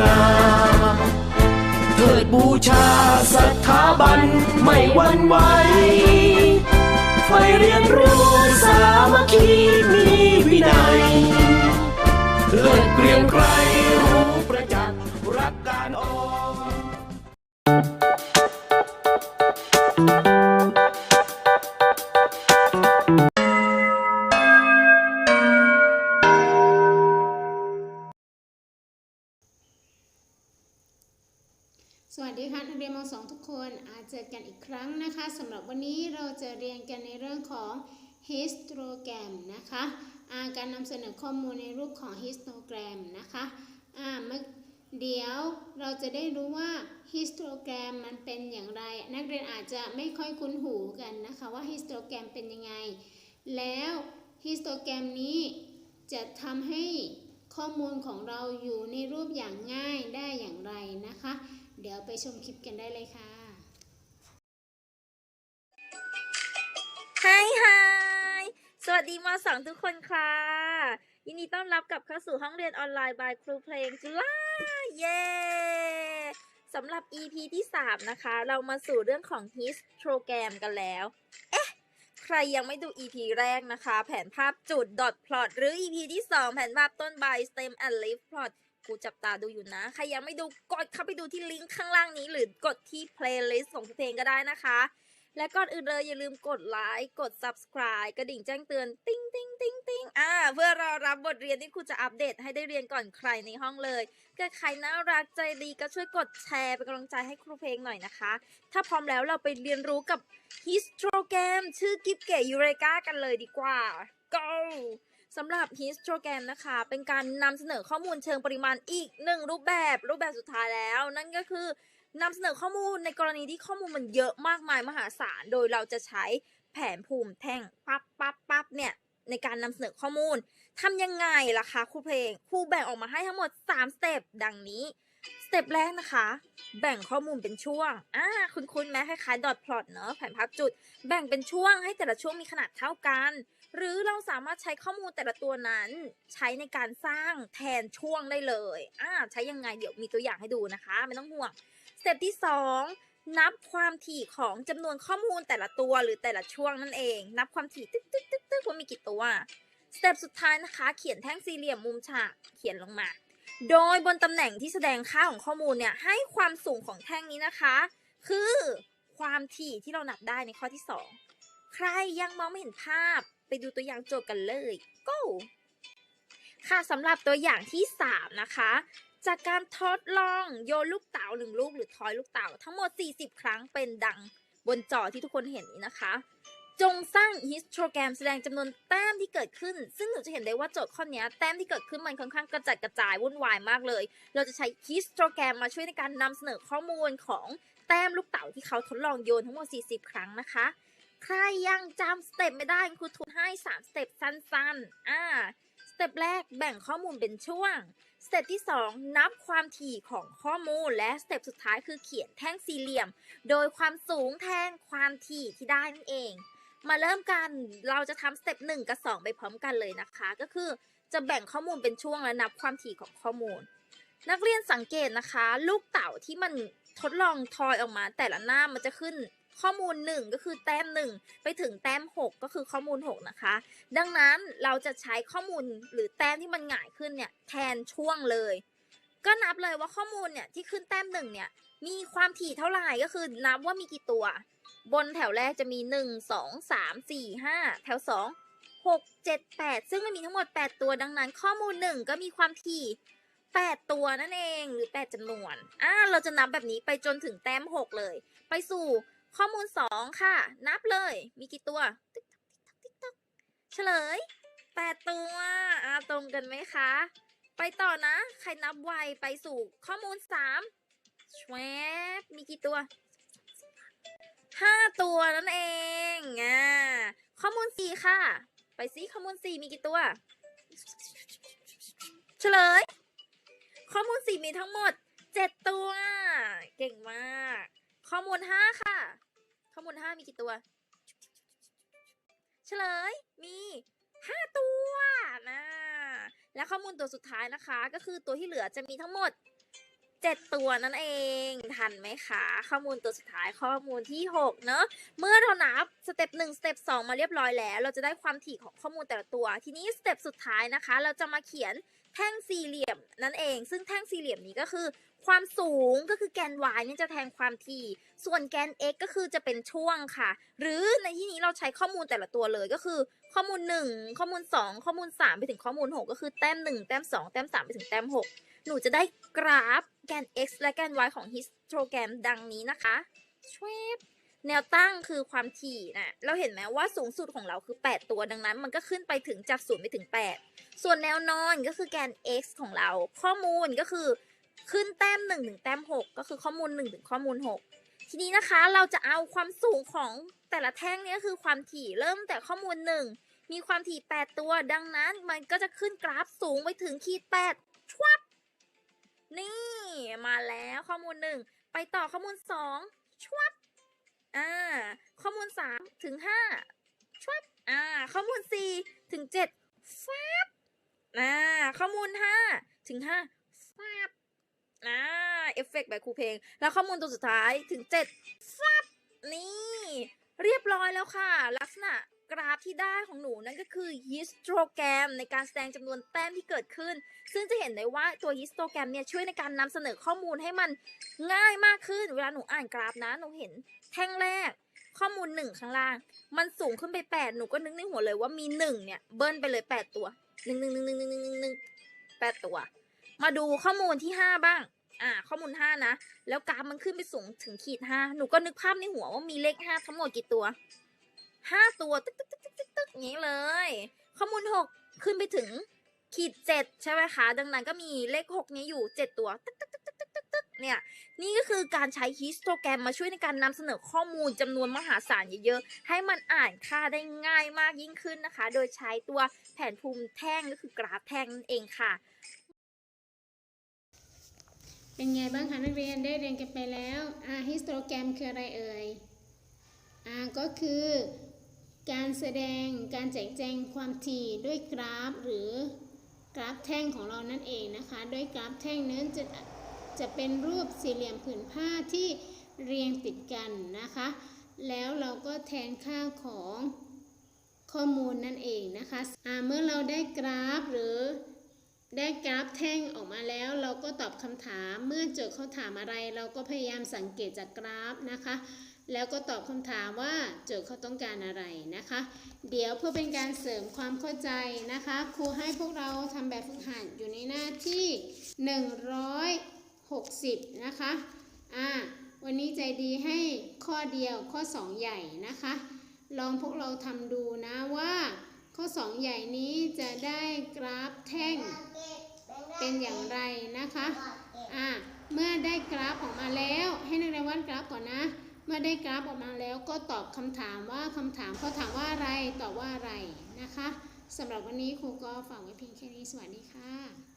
งาเถิดบูชาสถาบันไม่หวั่นไหวไฟเรียนรู้สามัคคีมีวินัยเลิศเกรียงไกร เจอกันอีกครั้งนะคะสำหรับวันนี้เราจะเรียนกันในเรื่องของ histogram นะคะอ่าการนำเสนอข้อมูลในรูปของ histogram นะคะอ่าเมื่อเดี๋ยวเราจะได้รู้ว่า histogram มันเป็นอย่างไร นักเรียนอาจจะไม่ค่อยคุ้นหูกันนะคะว่า histogram เป็นยังไง แล้ว histogram นี้จะทำให้ข้อมูลของเราอยู่ในรูปอย่างง่ายได้อย่างไรนะคะ เดี๋ยวไปชมคลิปกันได้เลยค่ะ สวัสดีมสองทุกคนค่ะ ยินดีต้อนรับกลับเข้าสู่ห้องเรียนออนไลน์ by ครูเพลงจุฬาเย้สำหรับ EP ที่ 3 นะคะ เรามาสู่เรื่องของ histogram กันแล้ว เอ๊ะ ใครยังไม่ดู EP แรกนะคะ แผนภาพจุด dot plot หรือ EP ที่ 2 แผนภาพต้นใบ stem and leaf plot กูจับตาดูอยู่นะ ใครยังไม่ดูกดเข้าไปดูที่ลิงก์ข้างล่างนี้ หรือกดที่ playlist ของเพลงก็ได้นะคะ และก่อนอื่นเลยอย่าลืมกดไลค์ กด subscribe กระดิ่งแจ้งเตือน ติ้งติ้งติ้งติ้งอ่า เพื่อรอรับบทเรียนที่ครูจะอัปเดตให้ได้เรียนก่อนใครในห้องเลยก็ใครน่ารักใจดีก็ช่วยกดแชร์เป็นกำลังใจให้ครูเพลงหน่อยนะคะ ถ้าพร้อมแล้วเราไปเรียนรู้กับ histogram ชื่อกิฟเก๋ยูเรกากันเลยดีกว่า go สำหรับ histogram นะคะ เป็นการนำเสนอข้อมูลเชิงปริมาณอีกหนึ่งรูปแบบรูปแบบสุดท้ายแล้ว นั่นก็คือ นำเสนอข้อมูลในกรณีที่ข้อมูลมันเยอะมากมายมหาศาล โดยเราจะใช้แผนภูมิแท่งปั๊บปั๊บปั๊บเนี่ยในการนำเสนอข้อมูลทำยังไงล่ะคะครูเพลงครูแบ่งออกมาให้ทั้งหมด3สเต็ปดังนี้สเต็ปแรกนะคะ แบ่งข้อมูลเป็นช่วงอ่าคุณคุณแม้คล้ายๆดอทพลอตเนอะแผนภาพจุด แบ่งเป็นช่วงให้แต่ละช่วงมีขนาดเท่ากัน หรือเราสามารถใช้ข้อมูลแต่ละตัวนั้น ใช้ในการสร้างแทนช่วงได้เลยอ่าใช้ยังไงเดี๋ยวมีตัวอย่างให้ดูนะคะ ไม่ต้องห่วง เต็ปที่ 2 นับความถี่ของจำนวนข้อมูลแต่ละตัวหรือแต่ละช่วงนั่นเอง นับความถี่ตึ๊กตึ๊กตึ๊กตึ๊กว่ามีกี่ตัวสเต็ปสุดท้ายนะคะ เขียนแท่งสี่เหลี่ยมมุมฉากเขียนลงมา โดยบนตำแหน่งที่แสดงค่าของข้อมูลเนี่ยให้ความสูงของแท่งนี้นะคะ คือความถี่ที่เรานับได้ในข้อที่ 2 ใครยังมองไม่เห็นภาพไปดูตัวอย่างโจทย์กันเลย go ค่ะสำหรับตัวอย่างที่ 3 นะคะ จากการทดลองโยนลูกเต๋าหนึ่งลูกหรือทอยลูกเต๋าทั้งหมด 40 ครั้งเป็นดังบนจอที่ทุกคนเห็นนี้นะคะ จงสร้างฮิสโตรแกรมแสดงจำนวนแต้มที่เกิดขึ้น ซึ่งหนูจะเห็นได้ว่าโจทย์ข้อนี้แต้มที่เกิดขึ้นมันค่อนข้างกระจัดกระจายวุ่นวายมากเลย เราจะใช้ฮิสโตรแกรมมาช่วยในการนำเสนอข้อมูลของแต้มลูกเต๋าที่เขาทดลองโยนทั้งหมด 40 ครั้งนะคะ ใครยังจำสเต็ปไม่ได้ครูทุนให้ 3 สเต็ปสั้นๆ อ่า ต็ปแรกแบ่งข้อมูลเป็นช่วง สเต็ปที่ 2 นับความถี่ของข้อมูล และสเต็ปสุดท้ายคือเขียนแท่งสี่เหลี่ยม โดยความสูงแทนความถี่ที่ได้นั่นเอง มาเริ่มกัน เราจะทำสเต็ปหนึ่งกับ 2 ไปพร้อมกันเลยนะคะ ก็คือจะแบ่งข้อมูลเป็นช่วงและนับความถี่ของข้อมูล นักเรียนสังเกตนะคะ ลูกเต่าที่มันทดลองทอยออกมา แต่ละหน้ามันจะขึ้น ข้อมูล 1 ก็คือแต้ม 1 ไปถึงแต้ม 6 ก็คือข้อมูล 6 นะคะ ดังนั้นเราจะใช้ข้อมูลหรือแต้มที่มันหง่ายขึ้นเนี่ยแทนช่วงเลย ก็นับเลยว่าข้อมูลเนี่ยที่ขึ้นแต้มหนึ่งเนี่ยมีความถี่เท่าไหร่ก็คือนับว่ามีกี่ตัว บนแถวแรกจะมี 1 2 3 4 5 แถว 2 6 7 8 ซึ่งมันมีทั้งหมด 8 ตัวดังนั้น ข้อมูล 1 ก็มีความถี่8 ตัวนั่นเองหรือ 8จำนวน อ่า เราจะนับแบบนี้ไปจนถึงแต้ม 6 เลย ไปสู่ ข้อมูล 2 ค่ะ นับเลย มีกี่ตัว ติ๊กต๊อกติ๊กต๊อกติ๊กต๊อกเฉลย 8 ตัวอ่าตรงกันไหมคะ ไปต่อนะ ใครนับไวไปสู่ข้อมูล 3 ชวบมีกี่ตัวห้าตัวนั่นเองอ่าข้อมูลสี่ค่ะ ไปซิข้อมูลสี่มีกี่ตัว เฉลย ข้อมูลสี่มีทั้งหมดเจ็ดตัว เก่งมาก ข้อมูลห้าค่ะ ข้อมูลห้ามีกี่ตัว เฉลยมีห้าตัวนะ และข้อมูลตัวสุดท้ายนะคะ ก็คือตัวที่เหลือจะมีทั้งหมด7ตัวนั่นเอง ทันไหมคะ ข้อมูลตัวสุดท้ายข้อมูลที่6เนอะ เมื่อเรานับสเต็ป1สเต็ป2มาเรียบร้อยแล้ว เราจะได้ความถี่ของข้อมูลแต่ละตัว ทีนี้สเต็ปสุดท้ายนะคะ เราจะมาเขียนแท่งสี่เหลี่ยมนั่นเอง ซึ่งแท่งสี่เหลี่ยมนี้ก็คือ ความสูงก็คือแกน y เนี่ยจะแทนความถี่ ส่วนแกน x ก็คือจะเป็นช่วงค่ะ หรือในที่นี้เราใช้ข้อมูลแต่ละตัวเลยก็คือ ข้อมูล 1 ข้อมูล 2 ข้อมูล 3 ไปถึงข้อมูล 6 ก็คือแต้ม 1 แต้ม 2 แต้ม 3 ไปถึงแต้ม 6 หนูจะได้กราฟแกน x และแกน y ของฮิสโตแกรมดังนี้นะคะชวบแนวตั้งคือความถี่นะเราเห็นไหมว่าสูงสุดของเราคือ 8 ตัวดังนั้น มันก็ขึ้นไปถึงจาก0ไปถึง 8 ส่วนแนวนอนก็คือแกน x ของเรา ข้อมูลก็คือ ขึ้นแต้ม1ถึงแต้ม6ก็คือข้อมูล1ถึงข้อมูล6ทีนี้นะคะเราจะเอาความสูงของแต่ละแท่งนี้คือความถี่เริ่มแต่ข้อมูล1มีความถี่ 8 ตัว ดังนั้นมันก็จะขึ้นกราฟสูงไปถึงขีด8ชวับนี่มาแล้วข้อมูล 1 ไปต่อข้อมูล 2ชวับอ่าข้อมูล 3 ถึง5ชวับอ่าข้อมูล 4 ถึง7ฟับอ่าข้อมูล 5 ถึง5ฟับ นะเอฟเฟกต์แบบครูเพลง แล้วข้อมูลตัวสุดท้ายถึงเจ็ดซับนี่ เรียบร้อยแล้วค่ะ ลักษณะกราฟที่ได้ของหนูนั่นก็คือ histogram ในการแสดงจำนวนแต้มที่เกิดขึ้น ซึ่งจะเห็นได้ว่าตัว histogram เนี่ยช่วยในการนำเสนอข้อมูลให้มันง่ายมากขึ้น เวลาหนูอ่านกราฟนะ หนูเห็นแท่งแรก ข้อมูล 1 ข้างล่าง มันสูงขึ้นไป 8 หนูก็นึกในหัวเลยว่ามี 1 เนี่ย เบิ้ลไปเลย 8 ตัว 1 1 1 1 1 1 1 1 8 ตัว มาดูข้อมูลที่ 5 บ้าง อ่า ข้อมูล 5 นะ แล้วกราฟมันขึ้นไปสูงถึงขีด 5 หนูก็นึกภาพในหัวว่ามีเลข 5 ทั้งหมดกี่ตัว 5 ตัว ตึ๊กตึ๊กตึ๊กตึ๊กตึ๊กอย่างนี้เลย ข้อมูล 6 ขึ้นไปถึงขีด 7 ใช่ไหมคะ ดังนั้นก็มีเลข 6 นี้อยู่ 7 ตัว ตึ๊กตึ๊กตึ๊กตึ๊กตึ๊กตึ๊กเนี่ย นี่ก็คือการใช้ฮิสโตแกรมมาช่วยในการนำเสนอข้อมูลจำนวนมหาศาลเยอะๆ ให้มันอ่านค่าได้ง่ายมากยิ่งขึ้นนะคะ โดยใช้ตัวแผนภูมิแท่งก็คือกราฟแท่งนั่นเองค่ะ เป็นไงบ้างคะนักเรียนได้เรียนกันไปแล้วอ่าฮิสโตรแกรมคืออะไรเอ่ยอ่าก็คือการแสดงการแจกแจงความถี่ด้วยกราฟหรือกราฟแท่งของเรานั่นเองนะคะโดยกราฟแท่งนั้นจะจะเป็นรูปสี่เหลี่ยมผืนผ้าที่เรียงติดกันนะคะ แล้วเราก็แทนค่าของข้อมูลนั่นเองนะคะอ่าเมื่อเราได้กราฟหรือ ได้กราฟแท่งออกมาแล้ว เราก็ตอบคำถามเมื่อเจอเขาถามอะไร เราก็พยายามสังเกตจากกราฟนะคะ แล้วก็ตอบคำถามว่าโจทย์เขาต้องการอะไรนะคะ เดี๋ยวเพื่อเป็นการเสริมความเข้าใจนะคะ ครูให้พวกเราทำแบบฝึกหัดอยู่ในหน้าที่ 160 นะคะ อ่า วันนี้ใจดีให้ข้อเดียวข้อ 2 ใหญ่นะคะ ลองพวกเราทำดูนะว่า ข้อ 2 ใหญ่นี้จะได้กราฟแท่งเป็นอย่างไรนะคะอ่าเมื่อได้กราฟออกมาแล้ว ให้นักเรียนวาดกราฟก่อนนะ เมื่อได้กราฟออกมาแล้วก็ตอบคำถามว่าคำถามเขาถามว่าอะไรตอบว่าอะไรนะคะสำหรับวันนี้ครูก็ฝากไว้เพียงแค่นี้สวัสดีค่ะ